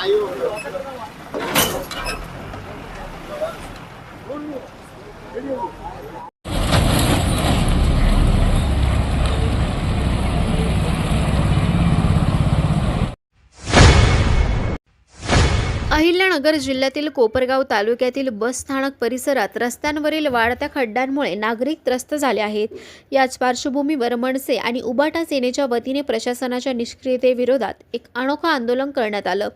Thank you. Ahilyanagar जिल्ह्यातील कोपरगाव तालुक्यातील बस स्थानक परिसरात रस्त्यांवरील वाढत्या खड्ड्यांमुळे नागरिक त्रस्त झाले आहेत. याच पार्श्वभूमीवर मनसे आणि उबाटा सेनेच्या वतीने प्रशासनाच्या निष्क्रियतेविरोधात एक अनोखं आंदोलन करण्यात आलं.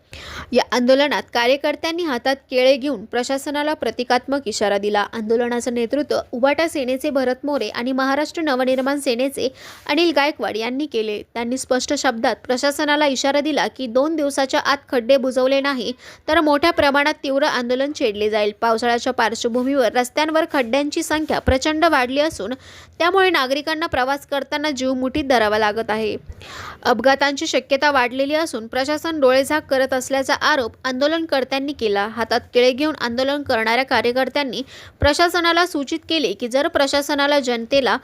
या आंदोलनात कार्यकर्त्यांनी हातात केळे घेऊन प्रशासनाला प्रतिकात्मक इशारा दिला. आंदोलनाचं नेतृत्व उबाटा सेनेचे भरत मोरे आणि महाराष्ट्र नवनिर्माण सेनेचे अनिल गायकवाड यांनी केले. त्यांनी स्पष्ट शब्दात प्रशासनाला इशारा दिला की दोन दिवसाच्या आत खड्डे बुजवले नाही तर मोठ्या मोठ्या प्रमाणात तीव्र आंदोलन छेडले जाईल. पावसाळ्याच्या पार्श्वभूमीवर रस्त्यांवर खड्ड्यांची संख्या प्रचंड वाढली असून त्यामुळे नागरिकांना प्रवास करताना जीव मुठीत धरावा लागत आहे. अपघातांची शक्यता वाढलेली असून प्रशासन डोळेझाक करत असल्याचा आरोप आंदोलनकर्त्यांनी केला. हातात केळे घेऊन आंदोलन करणाऱ्या कार्यकर्त्यांनी प्रशासनाला सूचित केले की जर प्रशासनाला जनतेला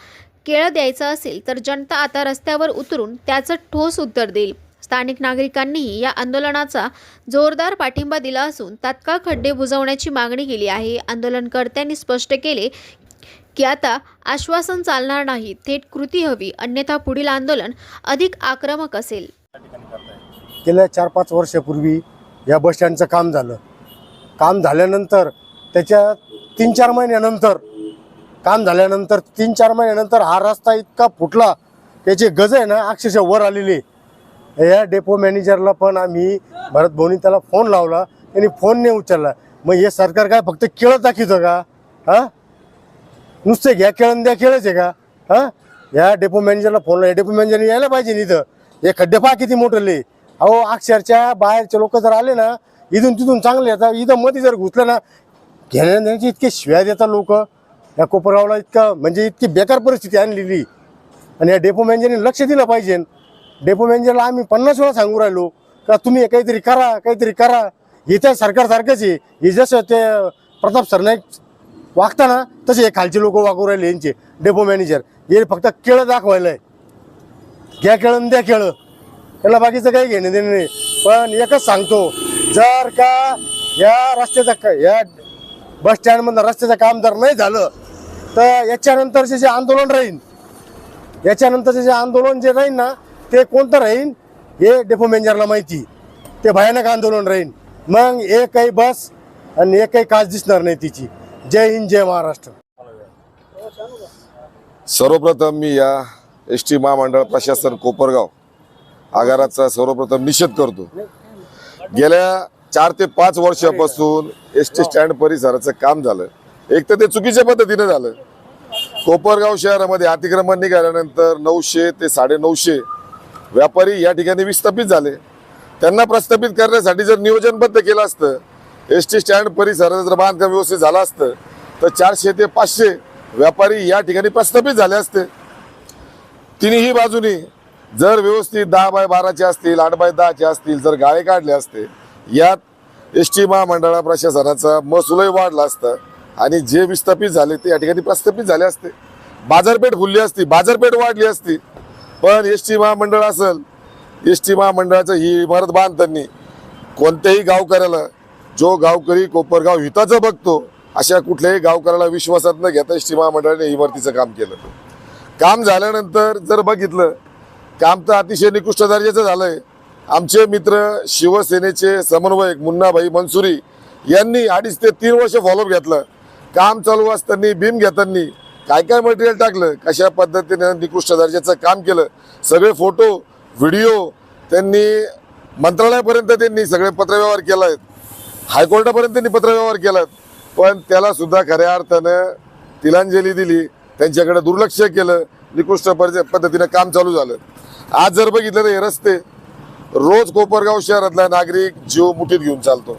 केळं द्यायचं असेल तर जनता आता रस्त्यावर उतरून त्याचं ठोस उत्तर देईल. स्थानिक नागरिकांनीही या आंदोलनाचा जोरदार पाठिंबा दिला असून तात्काळ खड्डे बुजवण्याची मागणी केली आहे. आंदोलनकर्त्यांनी स्पष्ट केले की आता आश्वासन चालणार नाही. थेट कृती हवी. अन्यथा पुढील आंदोलन अधिक आक्रमक असेल. गेल्या चार पाच वर्षापूर्वी या बसस्टँडचं काम झालं. काम झाल्यानंतर त्याच्या तीन चार महिन्यानंतर काम झाल्यानंतर तीन चार महिन्यानंतर हा रस्ता इतका फुटला त्याचे गज आहे ना अक्षरशः वर आलेले या डेपो मॅनेजरला पण आम्ही भरत भाऊनी त्याला फोन लावला. त्यांनी फोन नाही उचलला. मग हे सरकार काय फक्त केळं दाखवतं का? हा? नुसते घ्या खेळून द्या केळच आहे का? हा? या डेपो मॅनेजरला फोन लावला. डेपो मॅनेजरने यायला पाहिजे ना इथं. हे खड्डे पहा किती मोठले अहो अक्षरच्या बाहेरचे लोक जर आले ना इथून तिथून चांगले येतात इथं मध्ये जर घुसलं ना घेण्या देण्याची इतके शिव्या देतात लोक. या कोपरगावला इतका म्हणजे इतकी बेकार परिस्थिती आणलेली. आणि या डेपो मॅनेजरने लक्ष दिलं पाहिजे. डेपो मॅनेजरला आम्ही पन्नास वेळा सांगू राहिलो का तुम्ही काहीतरी करा काहीतरी करा. इथं सरकारसारखंच आहे. हे जसं ते प्रताप सरनाईक वागताना तसे हे खालचे लोक वागू राहिले यांचे डेपो मॅनेजर हे फक्त केळं दाखवायला आहे घ्या केळं आणि द्या केळं. त्याला बाकीचं काही घेणं देणं नाही. पण एकच सांगतो जर का या रस्त्याचं या बस स्टँडमधलं रस्त्याचं काम जर नाही झालं तर याच्यानंतरचे जे आंदोलन राहील याच्यानंतरचे जे आंदोलन जे राहील ना ते कोणतं राहीन? हे डेपो मॅनेजरला माहिती. ते भयानक आंदोलन राहीन. मग एकही बस आणि एकही काच दिसणार नाही तिची. जय हिंद जय महाराष्ट्र. सर्वप्रथम मी या एस टी महामंडळ प्रशासन कोपरगाव आगाराचा सर्वप्रथम निषेध करतो. गेल्या चार ते पाच वर्षापासून एस टी स्टँड परिसराचं काम झालं. एक तर ते चुकीच्या पद्धतीने झालं. कोपरगाव शहरामध्ये अतिक्रमण निघाल्यानंतर नऊशे ते साडेनऊशे व्यापारी या ठिकाणी विस्थापित झाले. त्यांना प्रस्थापित करण्यासाठी जर नियोजनबद्ध केलं असतं एस टी स्टँड परिसराचं जर बांधकाम व्यवस्थित झालं असतं तर चारशे ते पाचशे व्यापारी या ठिकाणी प्रस्थापित झाले असते. तिन्ही बाजूनी जर व्यवस्थित दहा बाय बाराचे असतील आठ बाय दहाचे असतील जर गाळे काढले असते यात एस टी महामंडळा प्रशासनाचा महसूलही वाढला असता आणि जे विस्थापित झाले ते या ठिकाणी प्रस्थापित झाले असते. बाजारपेठ खुलली असती बाजारपेठ वाढली असती पण एस टी महामंडळ असेल एस टी महामंडळाचं ही इमारत बांधताना कोणत्याही गावकऱ्याला जो गावकरी कोपरगाव हिताचं बघतो अशा कुठल्याही गावकऱ्याला विश्वासात न घेता एस टी महामंडळाने इमारतीचं काम केलं. काम झाल्यानंतर जर बघितलं काम तर अतिशय निकृष्ट दर्जाचं झालंय. आमचे मित्र शिवसेनेचे समन्वयक मुन्नाभाई मनसुरी यांनी अडीच ते तीन वर्ष फॉलोअप घेतलं. काम चालू असताना बीम घेताना काय काय मटेरियल टाकलं? कशा पद्धतीनं निकृष्ट दर्जाचं काम केलं? सगळे फोटो व्हिडिओ त्यांनी मंत्रालयापर्यंत त्यांनी सगळे पत्रव्यवहार केला आहेत हायकोर्टापर्यंत त्यांनी पत्रव्यवहार केला पण त्याला सुद्धा खऱ्या अर्थानं तिलांजली दिली. त्यांच्याकडे दुर्लक्ष केलं. निकृष्ट पद्धतीनं काम चालू झालं. आज जर बघितलं तर हे रस्ते रोज कोपरगाव शहरातला नागरिक जीव मुठीत घेऊन चालतो.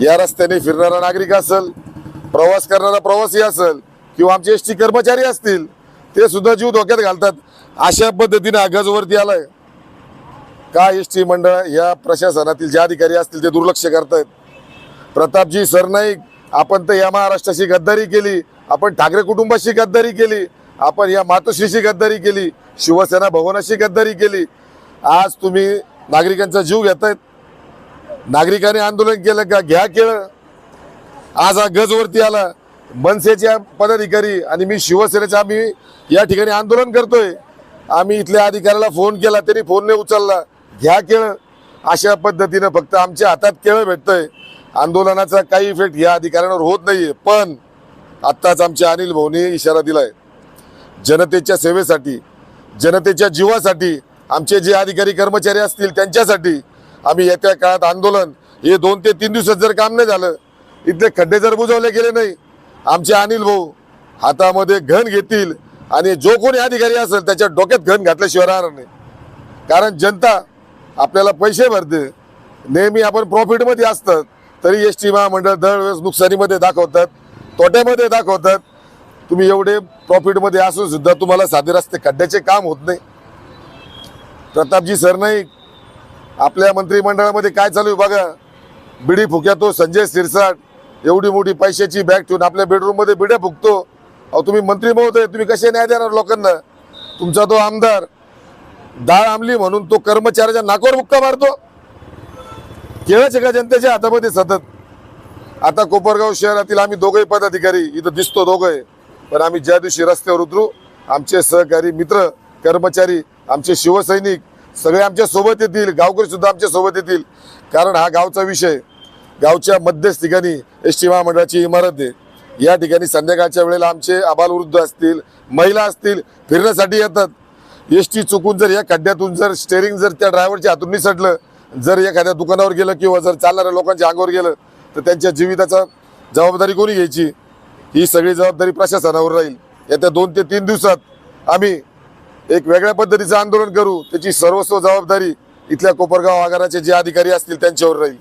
या रस्त्याने फिरणारा नागरिक असेल प्रवास करणारा प्रवासी असेल किंवा आमचे एस टी कर्मचारी असतील ते सुद्धा जीव धोक्यात घालतात. अशा पद्धतीने हा गजवरती आलाय. का एस टी मंडळ या प्रशासनातील जे अधिकारी असतील ते दुर्लक्ष करतायत. प्रतापजी सरनाईक आपण तर या महाराष्ट्राशी गद्दारी केली आपण ठाकरे कुटुंबाशी गद्दारी केली आपण या मातोश्रीशी गद्दारी केली शिवसेना भवनाशी गद्दारी केली. आज तुम्ही नागरिकांचा जीव घेतायत. नागरिकांनी आंदोलन केलं का? घ्या केलं आज हा गजवरती आला. मनसेच्या पदाधिकारी आणि मी शिवसेनेचे आम्ही या ठिकाणी आंदोलन करतोय. आम्ही इथल्या अधिकाऱ्याला फोन केला तरी फोन नाही उचलला. घ्या केळं. अशा पद्धतीनं फक्त आमच्या हातात केळं भेटतंय. आंदोलनाचा काही इफेक्ट या अधिकाऱ्यांवर होत नाहीये. पण आत्ताच आमच्या अनिल भाऊनी इशारा दिलाय. जनतेच्या सेवेसाठी जनतेच्या जीवासाठी आमचे जे अधिकारी कर्मचारी असतील त्यांच्यासाठी आम्ही येत्या काळात आंदोलन हे दोन ते तीन दिवसात जर काम नाही झालं इथले खड्डे जर बुजवले गेले नाही आमचे अनिल भाऊ हातामध्ये घन घेतील आणि जो कोणी अधिकारी असेल त्याच्या डोक्यात घन घातल्याशिवाय राहणार नाही. कारण जनता आपल्याला पैसे भरते. नेहमी आपण प्रॉफिटमध्ये असतात तरी एस टी महामंडळ दरवेळेस नुकसानीमध्ये दाखवतात तोट्यामध्ये दाखवतात. तुम्ही एवढे प्रॉफिटमध्ये असून सुद्धा तुम्हाला साधे रस्ते खड्ड्याचे काम होत नाही. प्रतापजी सरनाईक आपल्या मंत्रिमंडळामध्ये काय चालू आहे बघा. बिडी फुक्यातो संजय सिरसाट एवढी मोठी पैशाची बॅग ठेवून आपल्या बेडरूममध्ये बिड्या फुकतो. अहो तुम्ही मंत्री महोदय तुम्ही कसे न्याय देणार लोकांना? तुमचा तो आमदार डाळ आमली म्हणून तो कर्मचाऱ्याच्या नाकावर मुक्का मारतो. केळच एका जनतेच्या हातामध्ये सतत. आता कोपरगाव शहरातील आम्ही दोघंही पदाधिकारी इथं दिसतो दोघंही. पण आम्ही ज्या दिवशी रस्त्यावर उतरू आमचे सहकारी मित्र कर्मचारी आमचे शिवसैनिक सगळे आमच्यासोबत येतील. गावकरी सुद्धा आमच्यासोबत येतील. कारण हा गावचा विषय गावच्या मध्यस्थ ठिकाणी एस टी महामंडळाची इमारत आहे. या ठिकाणी संध्याकाळच्या वेळेला आमचे आबालवृद्ध असतील महिला असतील फिरण्यासाठी येतात. एस टी चुकून जर या खड्ड्यातून जर स्टेअरिंग जर त्या ड्रायव्हरच्या हातून निसटलं जर एखाद्या दुकानावर गेलं किंवा जर चालणाऱ्या लोकांच्या अंगावर गेलं तर त्यांच्या जीविताचा जबाबदारी कोणी घ्यायची? ही सगळी जबाबदारी प्रशासनावर राहील. येत्या दोन ते तीन दिवसात आम्ही एक वेगळ्या पद्धतीचं आंदोलन करू. त्याची सर्वस्व जबाबदारी इथल्या कोपरगाव आगाराचे जे अधिकारी असतील त्यांच्यावर राहील.